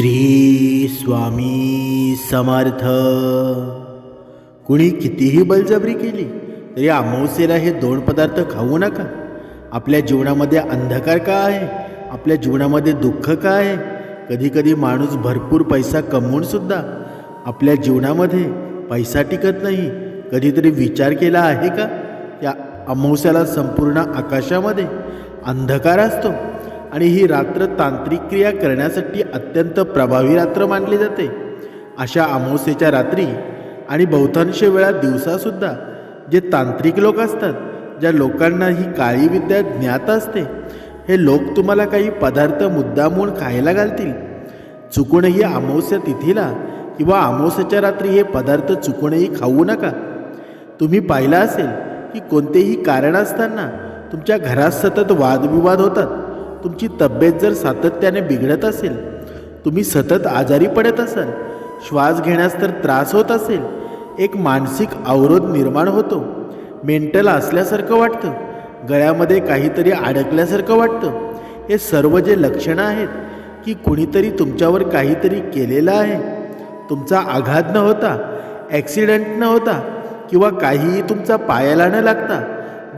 श्री स्वामी समर्थ. कुणी कितीही बलजबरी केली तरी अमावस्येला हे दोन पदार्थ खाऊ नका. आपल्या जीवनामध्ये अंधकार का आहे? आपल्या जीवनामध्ये दुःख का आहे? कधीकधी माणूस भरपूर पैसा कमवून सुद्धा आपल्या जीवनामध्ये पैसा टिकत नाही. कधीतरी विचार केला आहे का? या अमावस्याला संपूर्ण आकाशामध्ये अंधकार असतो. आणि ही रात्र तांत्रिक क्रिया करण्यासाठी अत्यंत प्रभावी रात्र मानली जाते. अशा अमावस्येच्या रात्री आणि बहुतांश वेळा दिवसासुद्धा जे तांत्रिक लोक असतात ज्या लोकांना ही काळी विद्या ज्ञात असते हे लोक तुम्हाला काही पदार्थ मुद्दामून खायला घालतील. चुकूनही अमावस्या तिथीला किंवा अमावस्याच्या रात्री हे पदार्थ चुकूनही खाऊ नका. तुम्ही पाहिलं असेल की कोणतेही कारण असताना तुमच्या घरात सतत वादविवाद होतात. तुमची तब्येत जर सातत्याने बिघडत असेल तुम्ही सतत आजारी पडत असाल श्वास घेण्यास तर त्रास होत असेल एक मानसिक अवरोध निर्माण होतो मेंटल असल्यासारखं वाटतं गळ्यामध्ये काहीतरी अडकल्यासारखं वाटतं हे सर्व जे लक्षणं आहेत की कुणीतरी तुमच्यावर काहीतरी केलेलं आहे तुमचा आघात न होता ॲक्सिडेंट न होता किंवा काहीही तुमचा पायाला न लागता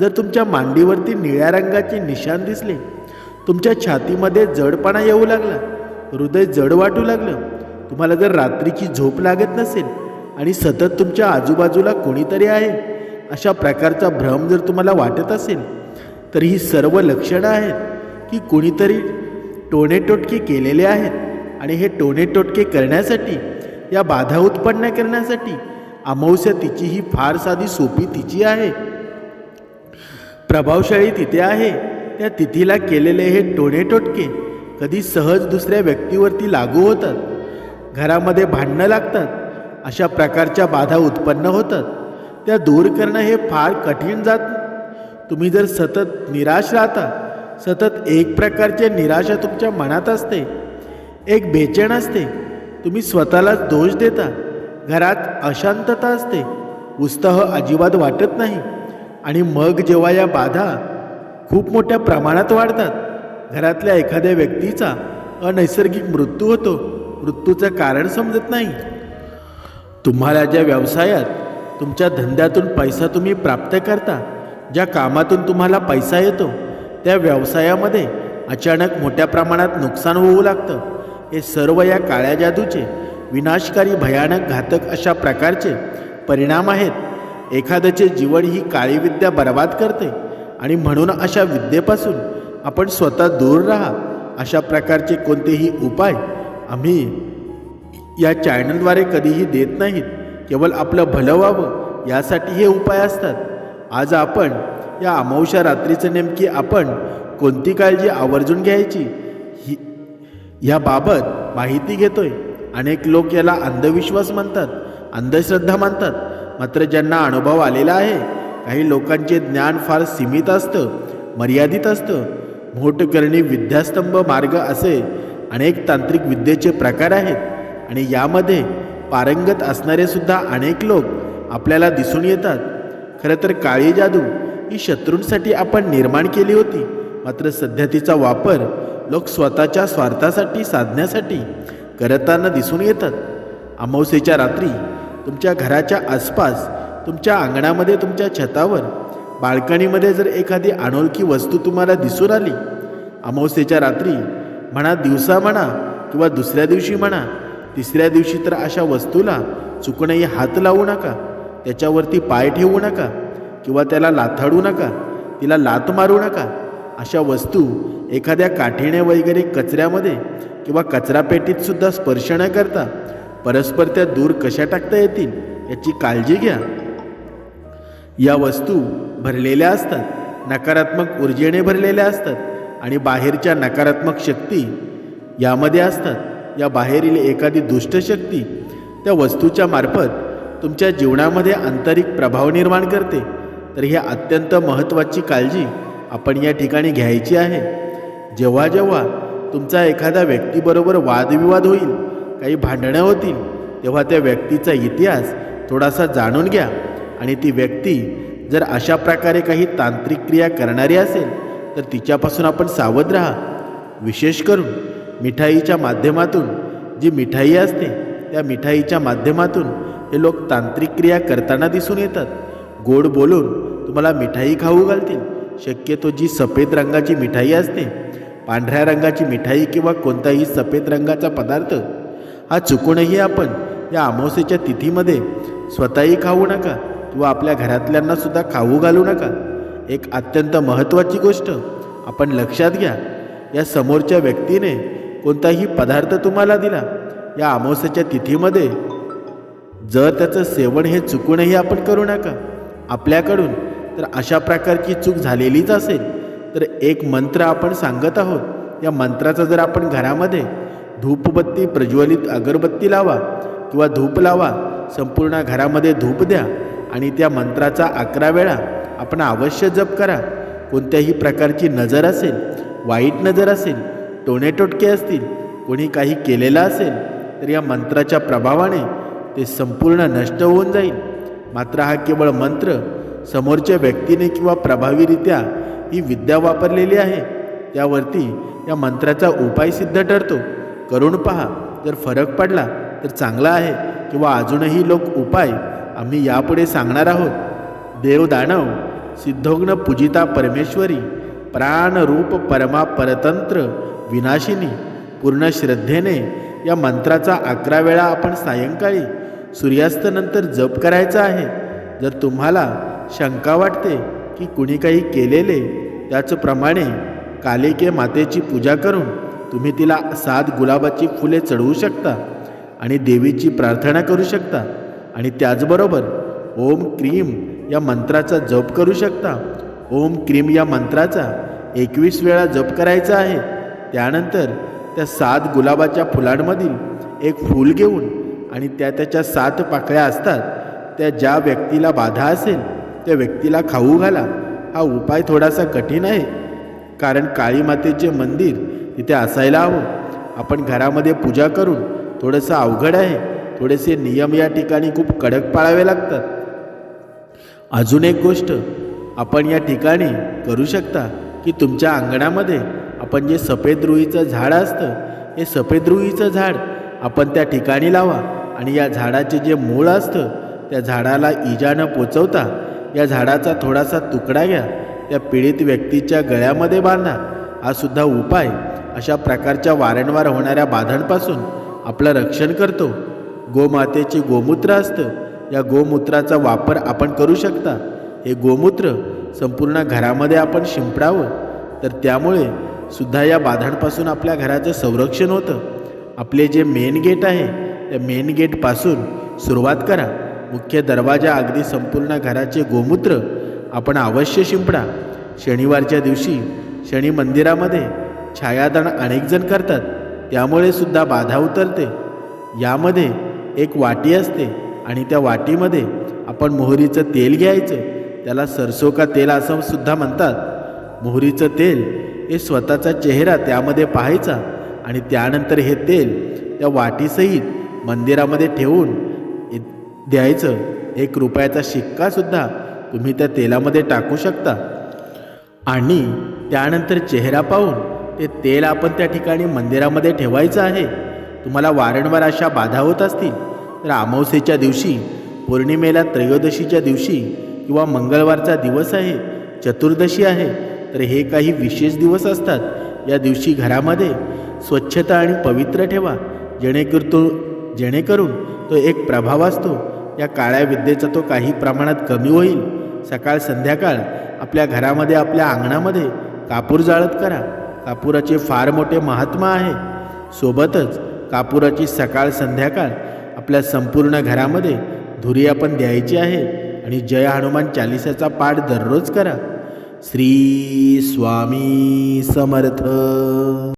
जर तुमच्या मांडीवरती निळ्या रंगाचे निशाण दिसले तुमच्या छातीमध्ये जडपणा येऊ लागला. हृदय जड वाटू लागलं. तुम्हाला जर रात्रीची झोप लागत नसेल आणि सतत तुमच्या आजूबाजूला कोणीतरी आहे अशा प्रकारचा भ्रम जर तुम्हाला वाटत असेल तर ही सर्व लक्षणं आहेत की कोणीतरी टोणेटोटके केलेले आहेत. आणि हे टोणेटोटके करण्यासाठी या बाधा उत्पन्न करण्यासाठी अमावस्या तिची ही फार साधी सोपी तिची आहे. प्रभावशाळी तिथे आहे. त्या तिथीला केलेले हे टोणेटोटके कधी सहज दुसऱ्या व्यक्तीवरती लागू होतात. घरामध्ये भांडणं लागतात. अशा प्रकारच्या बाधा उत्पन्न होतात. त्या दूर करणं हे फार कठीण जात. तुम्ही जर सतत निराश राहता सतत एक प्रकारचे निराशा तुमच्या मनात असते. एक बेचैन असते. तुम्ही स्वतःलाच दोष देता. घरात अशांतता असते. उत्साह अजिबात वाटत नाही. आणि मग जेव्हा या बाधा खूप मोठ्या प्रमाणात वाढतात. घरातल्या एखाद्या व्यक्तीचा अनैसर्गिक मृत्यू होतो. मृत्यूचं कारण समजत नाही. तुम्हाला ज्या व्यवसायात तुमच्या धंद्यातून पैसा तुम्ही प्राप्त करता ज्या कामातून तुम्हाला पैसा येतो त्या व्यवसायामध्ये अचानक मोठ्या प्रमाणात नुकसान होऊ लागतं. हे सर्व या काळ्या जादूचे विनाशकारी भयानक घातक अशा प्रकारचे परिणाम आहेत. एखाद्याचे जीवन ही काळी विद्या बर्बाद करते. आणि म्हणून अशा विद्येपासून आपण स्वतः दूर राहा. अशा प्रकारचे कोणतेही उपाय आम्ही या चॅनलद्वारे कधीही देत नाहीत. केवळ आपलं भलं व्हावं यासाठी हे उपाय असतात. आज आपण या अमावश्या रात्रीचं नेमकी आपण कोणती काळजी आवर्जून घ्यायची ही याबाबत माहिती घेतोय. अनेक लोक याला अंधविश्वास म्हणतात अंधश्रद्धा मानतात मात्र ज्यांना अनुभव आलेला आहे काही लोकांचे ज्ञान फार सीमित असतं मर्यादित असतं. मोठकरणी विद्यास्तंभ मार्ग असे अनेक तांत्रिक विद्येचे प्रकार आहेत आणि यामध्ये पारंगत असणारे सुद्धा अनेक लोक आपल्याला दिसून येतात. खरं तर काळी जादू ही शत्रूंसाठी आपण निर्माण केली होती मात्र सध्या तिचा वापर लोक स्वतःच्या स्वार्थासाठी साधण्यासाठी करताना दिसून येतात. अमावस्येच्या रात्री तुमच्या घराच्या आसपास तुमच्या अंगणामध्ये तुमच्या छतावर बाल्कनीमध्ये जर एखादी अनोळखी वस्तू तुम्हाला दिसून आली अमावस्येच्या रात्री म्हणा दिवसा म्हणा किंवा दुसऱ्या दिवशी म्हणा तिसऱ्या दिवशी तर अशा वस्तूला चुकूनही हात लावू नका त्याच्यावरती पाय ठेवू नका किंवा त्याला लाथाडू नका तिला लात मारू नका अशा वस्तू एखाद्या काठीने वगैरे कचऱ्यामध्ये किंवा कचरापेटीतसुद्धा स्पर्श न करता परस्पर त्या दूर कशा टाकता येतील याची काळजी घ्या. या वस्तू भरलेल्या असतात. नकारात्मक ऊर्जेने भरलेल्या असतात आणि बाहेरच्या नकारात्मक शक्ती यामध्ये असतात. या बाहेरील एखादी दुष्ट शक्ती त्या वस्तूच्या मार्फत तुमच्या जीवनामध्ये आंतरिक प्रभाव निर्माण करते. तर ही अत्यंत महत्त्वाची काळजी आपण या ठिकाणी घ्यायची आहे. जेव्हा जेव्हा तुमचा एखाद्या व्यक्तीबरोबर वादविवाद होईल काही भांडणं होतील तेव्हा त्या व्यक्तीचा इतिहास थोडासा जाणून घ्या. आणि ती व्यक्ती जर अशा प्रकारे काही तांत्रिक क्रिया करणारी असेल तर तिच्यापासून आपण सावध राहा. विशेष करून मिठाईच्या माध्यमातून जी मिठाई असते त्या मिठाईच्या माध्यमातून हे लोक तांत्रिक क्रिया करताना दिसून येतात. गोड बोलून तुम्हाला मिठाई खाऊ घालतील. शक्यतो जी सफेद रंगाची मिठाई असते पांढऱ्या रंगाची मिठाई किंवा कोणताही सफेद रंगाचा पदार्थ हा चुकूनही आपण या अमावस्येच्या तिथीमध्ये स्वतःही खाऊ नका. किंवा आपल्या घरातल्यांना सुद्धा खाऊ घालू नका. एक अत्यंत महत्त्वाची गोष्ट आपण लक्षात घ्या. या समोरच्या व्यक्तीने कोणताही पदार्थ तुम्हाला दिला या अमावस्याच्या तिथीमध्ये जर त्याचं सेवन हे चुकूनही आपण करू नका. आपल्याकडून तर अशा प्रकारची चूक झालेलीच असेल. तर एक मंत्र आपण सांगत आहोत. या मंत्राचा जर आपण घरामध्ये धूपबत्ती प्रज्वलित अगरबत्ती लावा किंवा धूप लावा संपूर्ण घरामध्ये धूप द्या. आणि त्या मंत्राचा अकरा वेळा आपण अवश्य जप करा. कोणत्याही प्रकारची नजर असेल वाईट नजर असेल टोणेटोटके असतील कोणी काही केलेलं असेल तर या मंत्राच्या प्रभावाने ते संपूर्ण नष्ट होऊन जाईल. मात्र हा केवळ मंत्र समोरच्या व्यक्तीने किंवा प्रभावीरित्या ही विद्या वापरलेली आहे. त्यावरती या मंत्राचा उपाय सिद्ध ठरतो. करून पहा जर फरक पडला तर चांगला आहे किंवा अजूनही लोक उपाय आम्ही यापुढे सांगणार आहोत. देव दानव सिद्धोग्न पूजिता परमेश्वरी प्राणरूप परमा परतंत्र विनाशिनी पूर्ण श्रद्धेने या मंत्राचा अकरा वेळा आपण सायंकाळी सूर्यास्तानंतर जप करायचा आहे. जर तुम्हाला शंका वाटते की कुणी काही केलेले त्याचप्रमाणे कालिके मातेची पूजा करून तुम्ही तिला सात गुलाबाची फुले चढवू शकता आणि देवीची प्रार्थना करू शकता. आणि त्याचबरोबर ओम क्रीम या मंत्राचा जप करू शकता. ओम क्रीम या मंत्राचा एकवीस वेळा जप करायचा आहे. त्यानंतर त्या सात गुलाबाच्या फुलांमधील एक फूल घेऊन आणि त्या त्याच्या सात पाकळ्या असतात त्या ज्या व्यक्तीला बाधा असेल त्या व्यक्तीला खाऊ घाला. हा उपाय थोडासा कठीण आहे. कारण काळी मातेचे मंदिर तिथे असायला हवं. आपण घरामध्ये पूजा करून थोडंसं अवघड आहे. थोडेसे नियम या ठिकाणी खूप कडक पाळावे लागतात. अजून एक गोष्ट आपण या ठिकाणी करू शकता की तुमच्या अंगणामध्ये आपण जे सफेद रुईचं झाड असतं हे सफेद रुईचं झाड आपण त्या ठिकाणी लावा आणि या झाडाचे जे मूळ असतं त्या झाडाला इजा न पोचवता या झाडाचा थोडासा तुकडा घ्या त्या पीडित व्यक्तीच्या गळ्यामध्ये बांधा. हा सुद्धा उपाय अशा प्रकारच्या वारंवार होणाऱ्या बाधांपासून आपलं रक्षण करतो. गोमातेचे गोमूत्र असतं. या गोमूत्राचा वापर आपण करू शकता. हे गोमूत्र संपूर्ण घरामध्ये आपण शिंपडावं. तर त्यामुळे सुद्धा या बाधांपासून आपल्या घराचं संरक्षण होतं. आपले जे मेन गेट आहे त्या मेन गेटपासून सुरुवात करा. मुख्य दरवाजा अगदी संपूर्ण घराचे गोमूत्र आपण अवश्य शिंपडा. शनिवारच्या दिवशी शनी मंदिरामध्ये छायादान अनेकजण करतात. त्यामुळे सुद्धा बाधा उतरते. यामध्ये एक वाटी असते आणि त्या वाटीमध्ये आपण मोहरीचं तेल घ्यायचं. त्याला सरसो का तेल असं सुद्धा म्हणतात. मोहरीचं तेल हे स्वतःचा चेहरा त्यामध्ये पाहायचा आणि त्यानंतर हे तेल त्या वाटीसहित मंदिरामध्ये ठेवून द्यायचं. एक रुपयाचा शिक्कासुद्धा तुम्ही त्या तेलामध्ये टाकू शकता. आणि त्यानंतर चेहरा पाहून ते तेल आपण त्या ठिकाणी मंदिरामध्ये ठेवायचं आहे. तुम्हाला वारंवार अशा बाधा होत असतील तर अमावस्येच्या दिवशी पौर्णिमेला त्रयोदशीच्या दिवशी किंवा मंगळवारचा दिवस आहे चतुर्दशी आहे तर हे काही विशेष दिवस असतात. या दिवशी घरामध्ये स्वच्छता आणि पवित्र ठेवा. जेणेकरून तो जेणेकरून तो एक प्रभाव असतो. या काळ्या विद्येचा तो काही प्रमाणात कमी होईल. सकाळ संध्याकाळ आपल्या घरामध्ये आपल्या अंगणामध्ये कापूर जाळत करा. कापुराचे फार मोठे महात्मा आहे. सोबतच कापुराची सकाळ संध्याकाळ आपल्या संपूर्ण घरामध्ये धुरी आपण द्यायची आहे आणि जय हनुमान चालिसाचा पाठ दररोज करा. श्री स्वामी समर्थ.